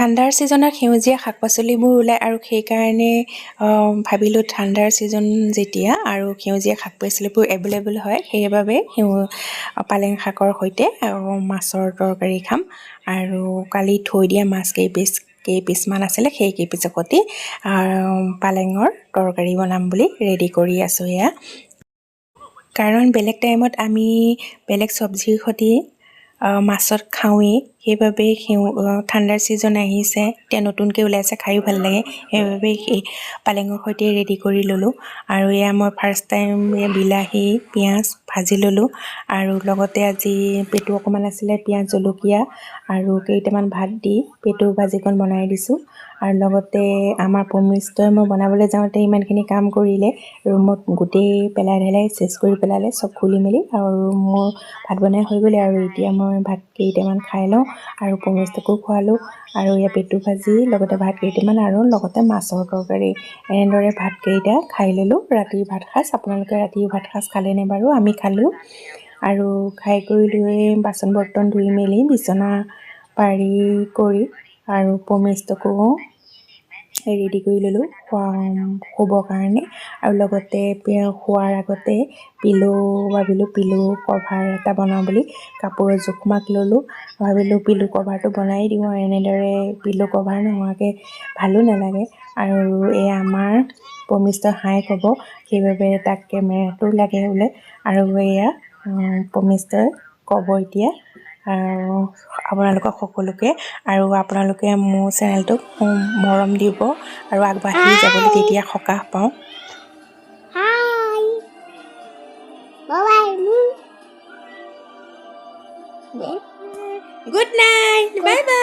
ঠাণ্ডাৰ ছিজনত সেউজীয়া শাক পাচলিবোৰ ওলায় আৰু সেইকাৰণে ভাবিলোঁ ঠাণ্ডাৰ ছিজন যেতিয়া আৰু সেউজীয়া শাক পাচলিবোৰ এভেইলেবল হয় সেইবাবে সেউ পালেং শাকৰ সৈতে মাছৰ তৰকাৰী খাম। আৰু কালি থৈ দিয়া মাছ কেইপিচ কেইপিচমান আছিলে সেই কেইপিচৰ সৈতে পালেঙৰ তৰকাৰী বনাম বুলি ৰেডি কৰি আছোঁ এয়া। কাৰণ বেলেগ টাইমত আমি বেলেগ চব্জিৰ সৈতে মাছত খাওঁৱেই। সেইবাবে ঠাণ্ডাৰ ছিজন আহিছে এতিয়া নতুনকৈ ওলাইছে খায়ো ভাল লাগে। সেইবাবে সেই পালেঙৰ সৈতে ৰেডি কৰি ল'লোঁ। আৰু এয়া মই ফাৰ্ষ্ট টাইম বিলাহী পিঁয়াজ ভাজি ল'লোঁ। আৰু লগতে আজি পেটু অকণমান আছিলে পিঁয়াজ জলকীয়া আৰু কেইটামান ভাত দি পেটু ভাজিকণ বনাই দিছোঁ। আৰু লগতে আমাৰ পমিষ্টই মই বনাবলৈ যাওঁতে ইমানখিনি কাম কৰিলে ৰুমত গোটেই পেলাই ঢেলাই চেচ কৰি পেলালে চব খুলি মেলি আৰু মোৰ ভাত বনাই হৈ গ'লে আৰু এতিয়া মই ভাত কেইটামান খাই লওঁ। আৰু পমিষ্টকো খোৱালোঁ আৰু এয়া পেটু ভাজি লগতে ভাত কেইটামান আৰু লগতে মাছৰ তৰকাৰী। এনেদৰে ভাতকেইটা খাই ল'লোঁ। ৰাতিৰ ভাত সাজ আপোনালোকে ৰাতিৰ ভাত সাজ খালেনে বাৰু? আমি খালোঁ। আৰু খাই কৰি লৈ বাচন বৰ্তন ধুই মেলি বিচনা পাৰি কৰি আৰু পমিষ্টকো ৰেডি কৰি ল'লোঁ শুবৰ কাৰণে। আৰু লগতে শোৱাৰ আগতে পিল' ভাবিলোঁ পিল' কভাৰ এটা বনাওঁ বুলি। কাপোৰৰ জোখমাখ ল'লোঁ ভাবিলোঁ পিল' কভাৰটো বনাই দিওঁ আৰু এনেদৰে পিল' কভাৰ নোহোৱাকৈ ভালো নালাগে। আৰু এয়া আমাৰ পমিষ্ট হাই ক'ব সেইবাবে তাক কেমেৰাটো লাগে বোলে। আৰু এয়া পমিষ্টই ক'ব এতিয়া। আপোনালোকক সকলোকে আৰু আপোনালোকে মোৰ চেনেলটোক মৰম দিব আৰু আগবাঢ়ি যাবলৈ তেতিয়া সকাহ পাওঁ। Good night bye bye